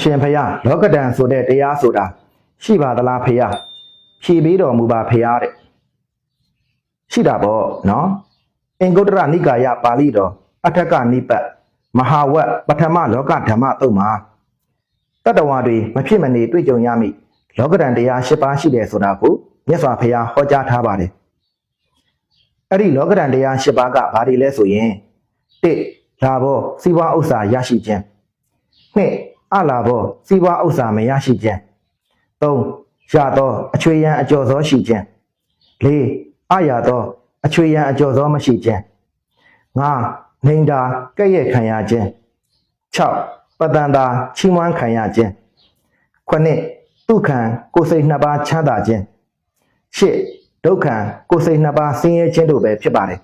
ရှင်ဖယားလောကဒံဆိုတဲ့တရားဆိုတာရှိပါသလားဖယားဖြေပေးတော်မူပါဖယားတဲ့ရှိတာပေါ့နော်အင်္ဂုတ္တရနိကာယပါဠိတော်အထက်ကနိပတ်မဟာဝတ်ပထမလောကဓမ္မတုတ်မှာတတ္တဝါတွေမဖြစ်မနေတွေ့ကြုံရမိလောကဒံတရား၈ပါးရှိတယ်ဆိုတာကိုမြတ်စွာဘုရားဟောကြားထားပါတယ်အဲ့ဒီလောကဒံတရား၈ပါးကဘာတွေလဲဆိုရင်၁လာဘောစီးပွားဥစ္စာရရှိခြင်းနှစ် အလာဘောစီးပွားဥစ္စာမရရှိခြင်းသုံးရသောအချွေရန်အကျော်စောရှိခြင်းလေးအရသောအချွေရန်အကျော်စောမရှိခြင်းငါနိုင်တာကဲ့ရဲ့ခံရခြင်း6ပတန်တာချီးမွမ်းခံရခြင်းခုနှစ်ဒုက္ခံကိုယ်စိတ်နှစ်ပါးချမ်းသာခြင်းရှစ်ဒုက္ခံကိုယ်စိတ်နှစ်ပါးဆင်းရဲခြင်းတို့ပဲဖြစ်ပါတယ်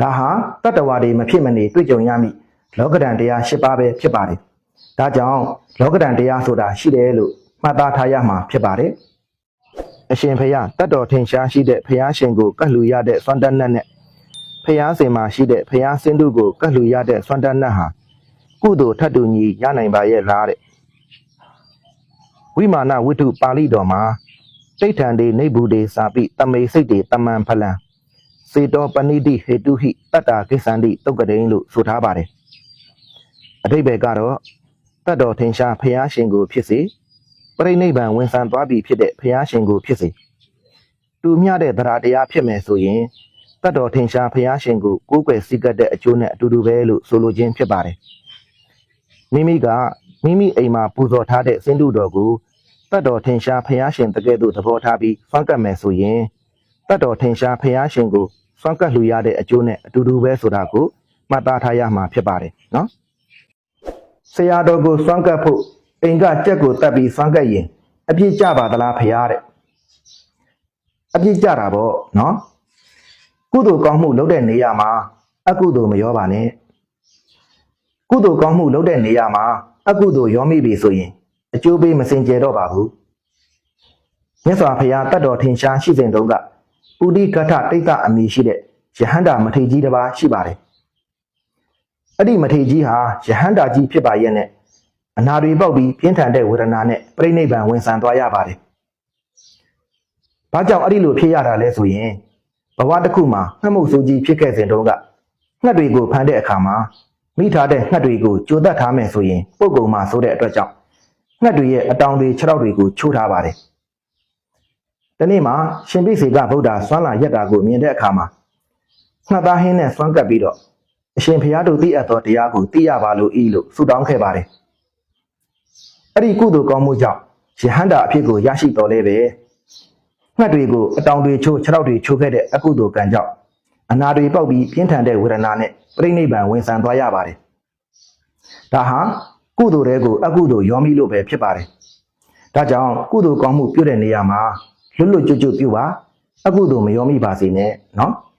ဒါဟာတတ္တဝါတွေမဖြစ်မနေတွေ့ကြုံရမည့်လောကဒဏ်တရား၈ပါးပဲဖြစ်ပါတယ် ဒါကြောင့်လောကဒဏ်တရားဆိုတာရှိတယ်လို့မှတ်သားထားရမှာဖြစ်ပါတယ်အရှင်ဖယားတတ်တော်ထင်ရှားရှိတဲ့ဖယားရှင်ကိုကတ်လူရတဲ့စွမ်းတတ်နဲ့နဲ့ဖယားစင်မှာရှိတဲ့ဖယားစင်းတို့ကိုကတ်လူရတဲ့စွမ်းတတ်နဲ့ဟာကုသိုလ်ထတ်တူညီရနိုင်ပါရဲ့လားတဲ့ဝိမာနဝိတုပါဠိတော်မှာတိဋ္ဌံဒေနေဘူးဒေစာပိတမေစိတ်တေတမန်ဖလံစေတောပဏိတိဟေတုဟိတတ္တာကိစ္ဆန္တိတုတ်ကတိန်လို့ဆိုထားပါတယ်အထိပ္ပယ်ကတော့ တတ်တော်ထင်ရှားဖယားရှင်ကိုဖြစ်စေပရိနိဗ္ဗာန်ဝင်ဆံသွားပြီဖြစ်တဲ့ဖယားရှင်ကိုဖြစ်စေတူမျှတဲ့တရားတရားဖြစ်မယ်ဆိုရင်တတ်တော်ထင်ရှားဖယားရှင်ကိုကိုးကွယ်စည်းကပ်တဲ့အကျိုးနဲ့အတူတူပဲလို့ဆိုလိုခြင်းဖြစ်ပါတယ်မိမိကမိမိအိမ်မှာပူဇော်ထားတဲ့စင်တုတော်ကိုတတ်တော်ထင်ရှားဖယားရှင်တကယ်သို့သဘောထားပြီးဖန်ကတ်မယ်ဆိုရင်တတ်တော်ထင်ရှားဖယားရှင်ကိုဖန်ကတ်လှူရတဲ့အကျိုးနဲ့အတူတူပဲဆိုတာကိုမှတ်သားထားရမှာဖြစ်ပါတယ်နော် ဆရာတော်ကိုစွန့်ကပ်ဖို့အိမ်ကကြက်ကိုတတ်ပြီးစွန့်ကပ်ရင်အပြစ်ကြပါသလားဖယားတဲ့အပြစ်ကြတာပေါ့နော်ကုသိုလ်ကောင်းမှုလုပ်တဲ့နေရာမှာအကုသိုလ်မရောပါနဲ့ကုသိုလ်ကောင်းမှုလုပ်တဲ့နေရာမှာအကုသိုလ်ရောမိပြီဆိုရင်အကျိုးပေးမစင်ကြယ်တော့ပါဘူးမြတ်စွာဘုရားတတ်တော်ထင်ရှားရှိစဉ်တုန်းကပုရိကထတိတ်တအမည်ရှိတဲ့ယဟန္တာမထေရကြီးတစ်ပါးရှိပါတယ် အဲ့ဒီမထေရကြီးဟာယဟန္တာကြီးဖြစ်ပါရဲ့နဲ့အနာတွေပေါက်ပြီးပြင်းထန်တဲ့ဝေဒနာနဲ့ပြိဋိနိဗ္ဗာန်ဝင်ဆံသွားရပါတယ်ဘာကြောင့်အဲ့ဒီလိုဖြစ်ရတာလဲဆိုရင်ဘဝတစ်ခုမှာငှက်မှုဆိုးကြီးဖြစ်ခဲ့စဉ်တုန်းကငှက်တွေကိုဖမ်းတဲ့အခါမှာမိထားတဲ့ငှက်တွေကိုကြိုတတ်ထားမယ်ဆိုရင်ပုတ်ကုံမှာဆိုတဲ့အတွက်ကြောင့်ငှက်တွေရဲ့အတောင်တွေခြေထောက်တွေကိုချိုးထားပါတယ်။ဒီနေ့မှာရှင်ပိစေကဗုဒ္ဓဆွမ်းလာရက်တာကိုမြင်တဲ့အခါမှာငှက်သားဟင်းနဲ့ဆွမ်းကပ်ပြီးတော့ အရှင်ဘုရားတို့သိအပ်သောတရားကိုသိရပါလို့ဤလို့ဆုတောင်းခဲ့ပါတယ်။အဲ့ဒီကုသိုလ်ကောင်းမှုကြောင့်ယဟန္တာအဖြစ်ကိုရရှိတော်လဲပဲငှက်တွေကိုအတောင်တွေချိုးခြေထောက်တွေချိုးခဲ့တဲ့အကုသိုလ်ကံကြောင့်အနာတွေပေါက်ပြီးပြင်းထန်တဲ့ဝေဒနာနဲ့ပြိဋိနိဗ္ဗာန်ဝင်ဆံသွားရပါတယ်။ဒါဟာကုသိုလ်တွေကိုအကုသိုလ်ရောမိလို့ပဲဖြစ်ပါတယ်။ဒါကြောင့်ကုသိုလ်ကောင်းမှုပြုတဲ့နေရာမှာလွတ်လွတ်ကျွတ်ကျွတ်ပြုပါအကုသိုလ်မရောမိပါစေနဲ့နော်။